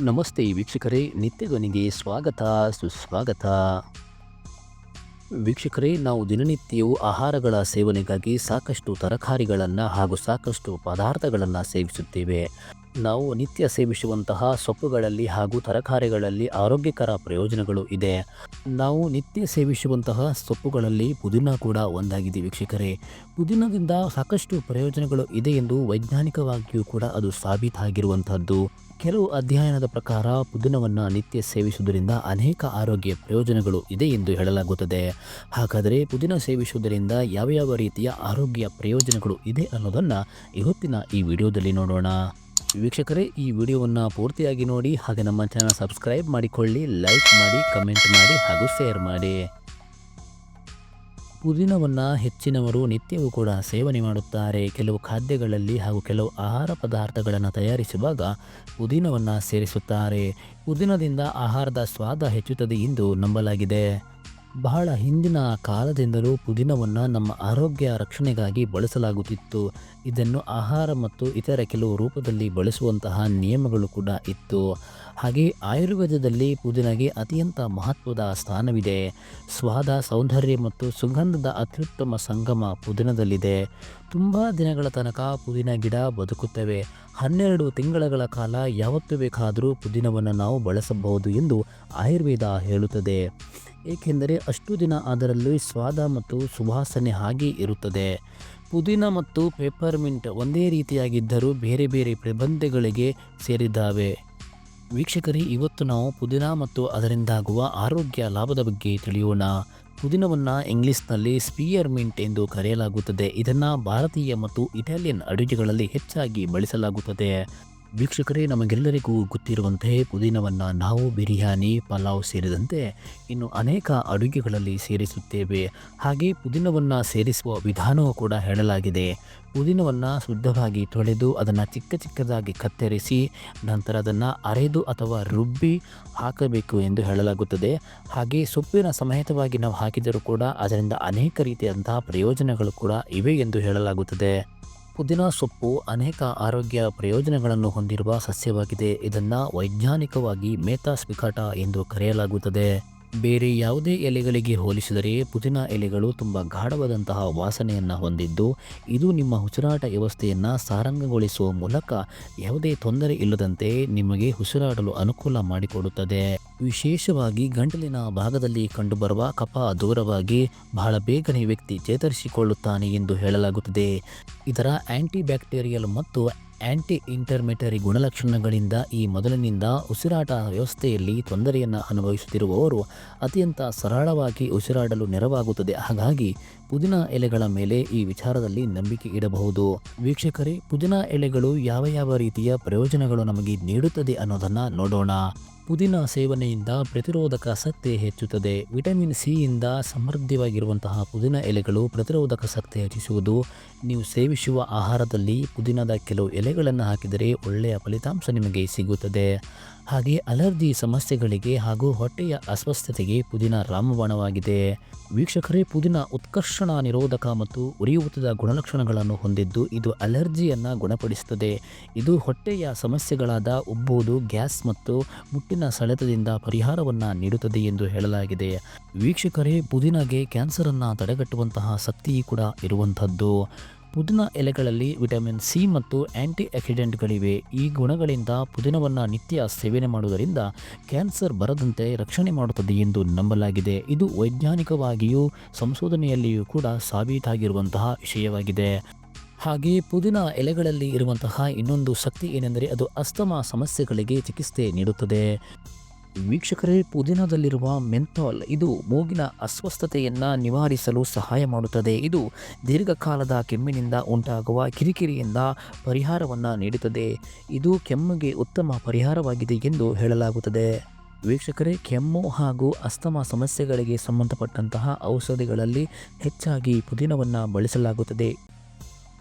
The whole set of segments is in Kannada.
ನಮಸ್ತೆ ವೀಕ್ಷಕರೇ ನಿತ್ಯಧ್ವನಿಗೆ ಸ್ವಾಗತ, ಸುಸ್ವಾಗತ. ವೀಕ್ಷಕರೇ, ನಾವು ದಿನನಿತ್ಯವು ಆಹಾರಗಳ ಸೇವನೆಗಾಗಿ ಸಾಕಷ್ಟು ತರಕಾರಿಗಳನ್ನು ಹಾಗೂ ಸಾಕಷ್ಟು ಪದಾರ್ಥಗಳನ್ನು ಸೇವಿಸುತ್ತೇವೆ. ನಾವು ನಿತ್ಯ ಸೇವಿಸುವಂತಹ ಸೊಪ್ಪುಗಳಲ್ಲಿ ಹಾಗೂ ತರಕಾರಿಗಳಲ್ಲಿ ಆರೋಗ್ಯಕರ ಪ್ರಯೋಜನಗಳು ಇದೆ. ನಾವು ನಿತ್ಯ ಸೇವಿಸುವಂತಹ ಸೊಪ್ಪುಗಳಲ್ಲಿ ಪುದೀನ ಕೂಡ ಒಂದಾಗಿದೆ ವೀಕ್ಷಕರೇ. ಪುದೀನದಿಂದ ಸಾಕಷ್ಟು ಪ್ರಯೋಜನಗಳು ಇದೆ ಎಂದು ವೈಜ್ಞಾನಿಕವಾಗಿಯೂ ಕೂಡ ಅದು ಸಾಬೀತಾಗಿರುವಂತಹದ್ದು ಕೆಲವು ಅಧ್ಯಯನದ ಪ್ರಕಾರ ಪುದೀನವನ್ನು ನಿತ್ಯ ಸೇವಿಸುವುದರಿಂದ ಅನೇಕ ಆರೋಗ್ಯ ಪ್ರಯೋಜನಗಳು ಇದೆ ಎಂದು ಹೇಳಲಾಗುತ್ತದೆ. ಹಾಗಾದರೆ ಪುದೀನ ಸೇವಿಸುವುದರಿಂದ ಯಾವ ಯಾವ ರೀತಿಯ ಆರೋಗ್ಯ ಪ್ರಯೋಜನಗಳು ಇದೆ ಅನ್ನೋದನ್ನು ಇವತ್ತಿನ ಈ ವಿಡಿಯೋದಲ್ಲಿ ನೋಡೋಣ. ವೀಕ್ಷಕರೇ, ಈ ವಿಡಿಯೋವನ್ನು ಪೂರ್ತಿಯಾಗಿ ನೋಡಿ ಹಾಗೆ ನಮ್ಮ ಚಾನಲ್ ಸಬ್ಸ್ಕ್ರೈಬ್ ಮಾಡಿಕೊಳ್ಳಿ, ಲೈಕ್ ಮಾಡಿ, ಕಮೆಂಟ್ ಮಾಡಿ ಹಾಗೂ ಶೇರ್ ಮಾಡಿ. ಪುದೀನವನ್ನು ಹೆಚ್ಚಿನವರು ನಿತ್ಯವೂ ಕೂಡ ಸೇವನೆ ಮಾಡುತ್ತಾರೆ. ಕೆಲವು ಖಾದ್ಯಗಳಲ್ಲಿ ಹಾಗೂ ಕೆಲವು ಆಹಾರ ಪದಾರ್ಥಗಳನ್ನು ತಯಾರಿಸುವಾಗ ಪುದೀನವನ್ನು ಸೇರಿಸುತ್ತಾರೆ. ಪುದೀನದಿಂದ ಆಹಾರದ ಸ್ವಾದ ಹೆಚ್ಚುತ್ತದೆ ಎಂದು ನಂಬಲಾಗಿದೆ. ಬಹಳ ಹಿಂದಿನ ಕಾಲದಿಂದಲೂ ಪುದೀನವನ್ನು ನಮ್ಮ ಆರೋಗ್ಯ ರಕ್ಷಣೆಗಾಗಿ ಬಳಸಲಾಗುತ್ತಿತ್ತು. ಇದನ್ನು ಆಹಾರ ಮತ್ತು ಇತರ ಕೆಲವು ರೂಪದಲ್ಲಿ ಬಳಸುವಂತಹ ನಿಯಮಗಳು ಕೂಡ ಇತ್ತು. ಹಾಗೆ ಆಯುರ್ವೇದದಲ್ಲಿ ಪುದೀನಗೆ ಅತ್ಯಂತ ಮಹತ್ವದ ಸ್ಥಾನವಿದೆ. ಸ್ವಾದ, ಸೌಂದರ್ಯ ಮತ್ತು ಸುಗಂಧದ ಅತ್ಯುತ್ತಮ ಸಂಗಮ ಪುದೀನದಲ್ಲಿದೆ. ತುಂಬ ದಿನಗಳ ತನಕ ಪುದೀನ ಗಿಡ ಬದುಕುತ್ತವೆ. ಹನ್ನೆರಡು ತಿಂಗಳ ಕಾಲ ಯಾವತ್ತು ಬೇಕಾದರೂ ಪುದೀನವನ್ನು ನಾವು ಬಳಸಬಹುದು ಎಂದು ಆಯುರ್ವೇದ ಹೇಳುತ್ತದೆ. ಏಕೆಂದರೆ ಅಷ್ಟು ದಿನ ಅದರಲ್ಲಿ ಸ್ವಾದ ಮತ್ತು ಸುವಾಸನೆ ಹಾಗೆ ಇರುತ್ತದೆ. ಪುದೀನ ಮತ್ತು ಪೆಪ್ಪರ್ಮಿಂಟ್ ಒಂದೇ ರೀತಿಯಾಗಿದ್ದರೂ ಬೇರೆ ಬೇರೆ ಪ್ರಬಂಧಗಳಿಗೆ ಸೇರಿದ್ದಾವೆ. ವೀಕ್ಷಕರೇ, ಇವತ್ತು ನಾವು ಪುದೀನ ಮತ್ತು ಅದರಿಂದಾಗುವ ಆರೋಗ್ಯ ಲಾಭದ ಬಗ್ಗೆ ತಿಳಿಯೋಣ. ಪುದೀನವನ್ನು ಇಂಗ್ಲಿಷ್ನಲ್ಲಿ ಸ್ಪಿಯರ್ ಮಿಂಟ್ ಎಂದು ಕರೆಯಲಾಗುತ್ತದೆ. ಇದನ್ನು ಭಾರತೀಯ ಮತ್ತು ಇಟಾಲಿಯನ್ ಅಡುಗೆಗಳಲ್ಲಿ ಹೆಚ್ಚಾಗಿ ಬಳಸಲಾಗುತ್ತದೆ. ವೀಕ್ಷಕರೇ, ನಮಗೆಲ್ಲರಿಗೂ ಗೊತ್ತಿರುವಂತೆ ಪುದೀನವನ್ನು ನಾವು, ಬಿರಿಯಾನಿ, ಪಲಾವ್ ಸೇರಿದಂತೆ ಇನ್ನು ಅನೇಕ ಅಡುಗೆಗಳಲ್ಲಿ ಸೇರಿಸುತ್ತೇವೆ. ಹಾಗೆ ಪುದೀನವನ್ನು ಸೇರಿಸುವ ವಿಧಾನವೂ ಕೂಡ ಹೇಳಲಾಗಿದೆ. ಪುದೀನವನ್ನು ಶುದ್ಧವಾಗಿ ತೊಳೆದು ಅದನ್ನು ಚಿಕ್ಕ ಚಿಕ್ಕದಾಗಿ ಕತ್ತರಿಸಿ ನಂತರ ಅದನ್ನು ಅರೆದು ಅಥವಾ ರುಬ್ಬಿ ಹಾಕಬೇಕು ಎಂದು ಹೇಳಲಾಗುತ್ತದೆ. ಹಾಗೆ ಸೊಪ್ಪಿನ ಸಮೇತವಾಗಿ ನಾವು ಹಾಕಿದರೂ ಕೂಡ ಅದರಿಂದ ಅನೇಕ ರೀತಿಯಾದಂತಹ ಪ್ರಯೋಜನಗಳು ಕೂಡ ಇವೆ ಎಂದು ಹೇಳಲಾಗುತ್ತದೆ. ಪುದೀನ ಸೊಪ್ಪು ಅನೇಕ ಆರೋಗ್ಯ ಪ್ರಯೋಜನಗಳನ್ನು ಹೊಂದಿರುವ ಸಸ್ಯವಾಗಿದೆ. ಇದನ್ನು ವೈಜ್ಞಾನಿಕವಾಗಿ ಮೇತಾಸ್ಪಿಕಾಟ ಎಂದು ಕರೆಯಲಾಗುತ್ತದೆ. ಬೇರೆ ಯಾವುದೇ ಎಲೆಗಳಿಗೆ ಹೋಲಿಸಿದರೆ ಪುದೀನ ಎಲೆಗಳು ತುಂಬ ಗಾಢವಾದಂತಹ ವಾಸನೆಯನ್ನು ಹೊಂದಿದ್ದು, ಇದು ನಿಮ್ಮ ಉಸಿರಾಟ ವ್ಯವಸ್ಥೆಯನ್ನು ಸಾರಂಗಗೊಳಿಸುವ ಮೂಲಕ ಯಾವುದೇ ತೊಂದರೆ ಇಲ್ಲದಂತೆ ನಿಮಗೆ ಉಸಿರಾಡಲು ಅನುಕೂಲ ಮಾಡಿಕೊಡುತ್ತದೆ. ವಿಶೇಷವಾಗಿ ಗಂಟಲಿನ ಭಾಗದಲ್ಲಿ ಕಂಡುಬರುವ ಕಪ ದೂರವಾಗಿ ಬಹಳ ಬೇಗನೆ ವ್ಯಕ್ತಿ ಚೇತರಿಸಿಕೊಳ್ಳುತ್ತಾನೆ ಎಂದು ಹೇಳಲಾಗುತ್ತದೆ. ಇದರ ಆಂಟಿ ಬ್ಯಾಕ್ಟೀರಿಯಲ್ ಮತ್ತು ಆಂಟಿ ಇಂಟರ್ಮೆಟರಿ ಗುಣಲಕ್ಷಣಗಳಿಂದ ಈ ಮೊದಲಿನಿಂದ ಉಸಿರಾಟ ವ್ಯವಸ್ಥೆಯಲ್ಲಿ ತೊಂದರೆಯನ್ನು ಅನುಭವಿಸುತ್ತಿರುವವರು ಅತ್ಯಂತ ಸರಳವಾಗಿ ಉಸಿರಾಡಲು ನೆರವಾಗುತ್ತದೆ. ಹಾಗಾಗಿ ಪುದೀನ ಎಲೆಗಳ ಮೇಲೆ ಈ ವಿಚಾರದಲ್ಲಿ ನಂಬಿಕೆ ಇಡಬಹುದು. ವೀಕ್ಷಕರೇ, ಪುದೀನ ಎಲೆಗಳು ಯಾವ ಯಾವ ರೀತಿಯ ಪ್ರಯೋಜನಗಳು ನಮಗೆ ನೀಡುತ್ತದೆ ಅನ್ನೋದನ್ನ ನೋಡೋಣ. ಪುದೀನ ಸೇವನೆಯಿಂದ ಪ್ರತಿರೋಧಕ ಶಕ್ತಿ ಹೆಚ್ಚುತ್ತದೆ. ವಿಟಮಿನ್ ಸಿಯಿಂದ ಸಮೃದ್ಧವಾಗಿರುವಂತಹ ಪುದೀನ ಎಲೆಗಳು ಪ್ರತಿರೋಧಕ ಶಕ್ತಿ ಹೆಚ್ಚಿಸುವುದು. ನೀವು ಸೇವಿಸುವ ಆಹಾರದಲ್ಲಿ ಪುದೀನದ ಕೆಲವು ಎಲೆಗಳನ್ನು ಹಾಕಿದರೆ ಒಳ್ಳೆಯ ಫಲಿತಾಂಶ ನಿಮಗೆ ಸಿಗುತ್ತದೆ. ಹಾಗೆ ಅಲರ್ಜಿ ಸಮಸ್ಯೆಗಳಿಗೆ ಹಾಗೂ ಹೊಟ್ಟೆಯ ಅಸ್ವಸ್ಥತೆಗೆ ಪುದೀನ ರಾಮಬಾಣವಾಗಿದೆ. ವೀಕ್ಷಕರೇ, ಪುದೀನ ಉತ್ಕರ್ಷಣ ನಿರೋಧಕ ಮತ್ತು ಉರಿಯೂತದ ಗುಣಲಕ್ಷಣಗಳನ್ನು ಹೊಂದಿದ್ದು ಇದು ಅಲರ್ಜಿಯನ್ನು ಗುಣಪಡಿಸುತ್ತದೆ. ಇದು ಹೊಟ್ಟೆಯ ಸಮಸ್ಯೆಗಳಾದ ಉಬ್ಬುವುದು, ಗ್ಯಾಸ್ ಮತ್ತು ಮುಟ್ಟಿನ ಸೆಳೆತದಿಂದ ಪರಿಹಾರವನ್ನು ನೀಡುತ್ತದೆ ಎಂದು ಹೇಳಲಾಗಿದೆ. ವೀಕ್ಷಕರೇ, ಪುದೀನಗೆ ಕ್ಯಾನ್ಸರನ್ನು ತಡೆಗಟ್ಟುವಂತಹ ಶಕ್ತಿ ಕೂಡ ಇರುವಂಥದ್ದು. ಪುದೀನ ಎಲೆಗಳಲ್ಲಿ ವಿಟಮಿನ್ ಸಿ ಮತ್ತು ಆ್ಯಂಟಿ ಆಕ್ಸಿಡೆಂಟ್ಗಳಿವೆ ಈ ಗುಣಗಳಿಂದ ಪುದಿನವನ್ನು ನಿತ್ಯ ಸೇವನೆ ಮಾಡುವುದರಿಂದ ಕ್ಯಾನ್ಸರ್ ಬರದಂತೆ ರಕ್ಷಣೆ ಮಾಡುತ್ತದೆ ಎಂದು ನಂಬಲಾಗಿದೆ. ಇದು ವೈಜ್ಞಾನಿಕವಾಗಿಯೂ ಸಂಶೋಧನೆಯಲ್ಲಿಯೂ ಕೂಡ ಸಾಬೀತಾಗಿರುವಂತಹ ವಿಷಯವಾಗಿದೆ. ಹಾಗೆ ಪುದಿನ ಎಲೆಗಳಲ್ಲಿ ಇರುವಂತಹ ಇನ್ನೊಂದು ಶಕ್ತಿ ಏನೆಂದರೆ ಅದು ಅಸ್ತಮ ಸಮಸ್ಯೆಗಳಿಗೆ ಚಿಕಿತ್ಸೆ ನೀಡುತ್ತದೆ. ವೀಕ್ಷಕರೇ ಪುದೀನದಲ್ಲಿರುವ ಮೆಂಥಾಲ್, ಇದು ಮೂಗಿನ ಅಸ್ವಸ್ಥತೆಯನ್ನು ನಿವಾರಿಸಲು ಸಹಾಯ ಮಾಡುತ್ತದೆ. ಇದು ದೀರ್ಘಕಾಲದ ಕೆಮ್ಮಿನಿಂದ ಉಂಟಾಗುವ ಕಿರಿಕಿರಿಯಿಂದ ಪರಿಹಾರವನ್ನು ನೀಡುತ್ತದೆ. ಇದು ಕೆಮ್ಮಿಗೆ ಉತ್ತಮ ಪರಿಹಾರವಾಗಿದೆ ಎಂದು ಹೇಳಲಾಗುತ್ತದೆ. ವೀಕ್ಷಕರೇ, ಕೆಮ್ಮು ಹಾಗೂ ಅಸ್ತಮ ಸಮಸ್ಯೆಗಳಿಗೆ ಸಂಬಂಧಪಟ್ಟಂತಹ ಔಷಧಿಗಳಲ್ಲಿ ಹೆಚ್ಚಾಗಿ ಪುದೀನವನ್ನು ಬಳಸಲಾಗುತ್ತದೆ.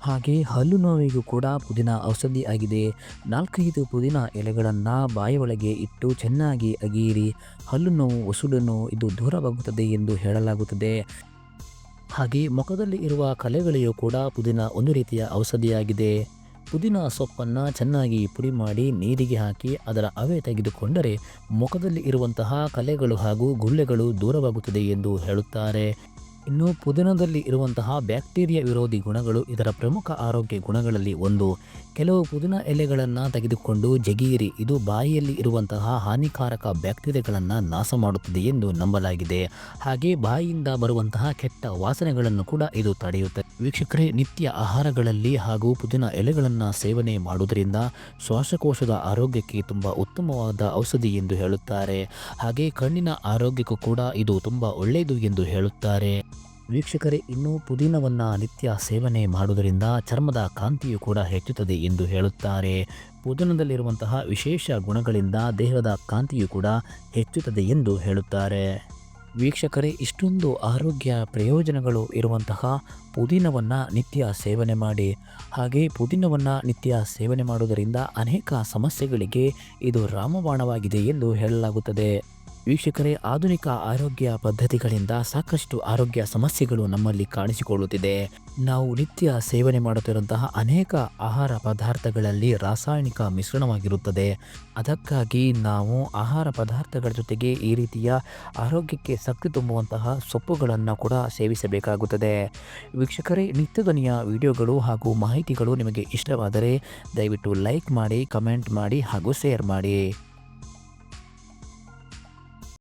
ಹಾಗೆ ಹಲ್ಲು ನೋವಿಗೂ ಕೂಡ ಪುದೀನ ಆಗಿದೆ. ನಾಲ್ಕೈದು ಪುದೀನ ಎಲೆಗಳನ್ನು ಬಾಯಿಯೊಳಗೆ ಇಟ್ಟು ಚೆನ್ನಾಗಿ ಅಗೀರಿ. ಹಲ್ಲು ನೋವು ಉಸುಡು ನೋವು ಇದು ದೂರವಾಗುತ್ತದೆ ಎಂದು ಹೇಳಲಾಗುತ್ತದೆ. ಹಾಗೆ ಮುಖದಲ್ಲಿ ಇರುವ ಕಲೆಗಳಿಗೂ ಕೂಡ ಪುದೀನ ಒಂದು ರೀತಿಯ ಔಷಧಿಯಾಗಿದೆ. ಪುದೀನ ಸೊಪ್ಪನ್ನು ಚೆನ್ನಾಗಿ ಪುಡಿ ಮಾಡಿ ನೀರಿಗೆ ಹಾಕಿ ಅದರ ಅವೆ ತೆಗೆದುಕೊಂಡರೆ ಮುಖದಲ್ಲಿ ಇರುವಂತಹ ಕಲೆಗಳು ಹಾಗೂ ಗುಳ್ಳೆಗಳು ದೂರವಾಗುತ್ತದೆ ಎಂದು ಹೇಳುತ್ತಾರೆ. ಇನ್ನು ಪುದೀನದಲ್ಲಿ ಇರುವಂತಹ ಬ್ಯಾಕ್ಟೀರಿಯಾ ವಿರೋಧಿ ಗುಣಗಳು ಇದರ ಪ್ರಮುಖ ಆರೋಗ್ಯ ಗುಣಗಳಲ್ಲಿ ಒಂದು. ಕೆಲವು ಪುದೀನ ಎಲೆಗಳನ್ನು ತೆಗೆದುಕೊಂಡು ಜಗಿಯಿರಿ. ಇದು ಬಾಯಿಯಲ್ಲಿ ಇರುವಂತಹ ಹಾನಿಕಾರಕ ಬ್ಯಾಕ್ಟೀರಿಯಾಗಳನ್ನು ನಾಶ ಮಾಡುತ್ತದೆ ಎಂದು ನಂಬಲಾಗಿದೆ. ಹಾಗೆ ಬಾಯಿಯಿಂದ ಬರುವಂತಹ ಕೆಟ್ಟ ವಾಸನೆಗಳನ್ನು ಕೂಡ ಇದು ತಡೆಯುತ್ತದೆ ವೀಕ್ಷಕರೇ, ನಿತ್ಯ ಆಹಾರಗಳಲ್ಲಿ ಹಾಗೂ ಪುದೀನ ಎಲೆಗಳನ್ನು ಸೇವನೆ ಮಾಡುವುದರಿಂದ ಶ್ವಾಸಕೋಶದ ಆರೋಗ್ಯಕ್ಕೆ ತುಂಬ ಉತ್ತಮವಾದ ಔಷಧಿ ಎಂದು ಹೇಳುತ್ತಾರೆ. ಹಾಗೆ ಕಣ್ಣಿನ ಆರೋಗ್ಯಕ್ಕೂ ಕೂಡ ಇದು ತುಂಬ ಒಳ್ಳೆಯದು ಎಂದು ಹೇಳುತ್ತಾರೆ. ವೀಕ್ಷಕರೇ, ಇನ್ನು ಪುದೀನವನ್ನು ನಿತ್ಯ ಸೇವನೆ ಮಾಡುವುದರಿಂದ ಚರ್ಮದ ಕಾಂತಿಯು ಕೂಡ ಹೆಚ್ಚುತ್ತದೆ ಎಂದು ಹೇಳುತ್ತಾರೆ. ಪುದೀನದಲ್ಲಿರುವಂತಹ ವಿಶೇಷ ಗುಣಗಳಿಂದ ದೇಹದ ಕಾಂತಿಯು ಕೂಡ ಹೆಚ್ಚುತ್ತದೆ ಎಂದು ಹೇಳುತ್ತಾರೆ. ವೀಕ್ಷಕರೇ, ಇಷ್ಟೊಂದು ಆರೋಗ್ಯ ಪ್ರಯೋಜನಗಳು ಇರುವಂತಹ ಪುದೀನವನ್ನು ನಿತ್ಯ ಸೇವನೆ ಮಾಡಿ. ಹಾಗೆ ಪುದೀನವನ್ನು ನಿತ್ಯ ಸೇವನೆ ಮಾಡುವುದರಿಂದ ಅನೇಕ ಸಮಸ್ಯೆಗಳಿಗೆ ಇದು ರಾಮಬಾಣವಾಗಿದೆ ಎಂದು ಹೇಳಲಾಗುತ್ತದೆ. ವೀಕ್ಷಕರೇ, ಆಧುನಿಕ ಆರೋಗ್ಯ ಪದ್ಧತಿಗಳಿಂದ ಸಾಕಷ್ಟು ಆರೋಗ್ಯ ಸಮಸ್ಯೆಗಳು ನಮ್ಮಲ್ಲಿ ಕಾಣಿಸಿಕೊಳ್ಳುತ್ತಿದೆ. ನಾವು ನಿತ್ಯ ಸೇವನೆ ಮಾಡುತ್ತಿರುವಂತಹ ಅನೇಕ ಆಹಾರ ಪದಾರ್ಥಗಳಲ್ಲಿ ರಾಸಾಯನಿಕ ಮಿಶ್ರಣವಾಗಿರುತ್ತದೆ. ಅದಕ್ಕಾಗಿ ನಾವು ಆಹಾರ ಪದಾರ್ಥಗಳ ಜೊತೆಗೆ ಈ ರೀತಿಯ ಆರೋಗ್ಯಕ್ಕೆ ಶಕ್ತಿ ತುಂಬುವಂತಹ ಸೊಪ್ಪುಗಳನ್ನು ಕೂಡ ಸೇವಿಸಬೇಕಾಗುತ್ತದೆ. ವೀಕ್ಷಕರೇ, ನಿತ್ಯದನಿಯ ವಿಡಿಯೋಗಳು ಹಾಗೂ ಮಾಹಿತಿಗಳು ನಿಮಗೆ ಇಷ್ಟವಾದರೆ ದಯವಿಟ್ಟು ಲೈಕ್ ಮಾಡಿ, ಕಮೆಂಟ್ ಮಾಡಿ ಹಾಗೂ ಶೇರ್ ಮಾಡಿ.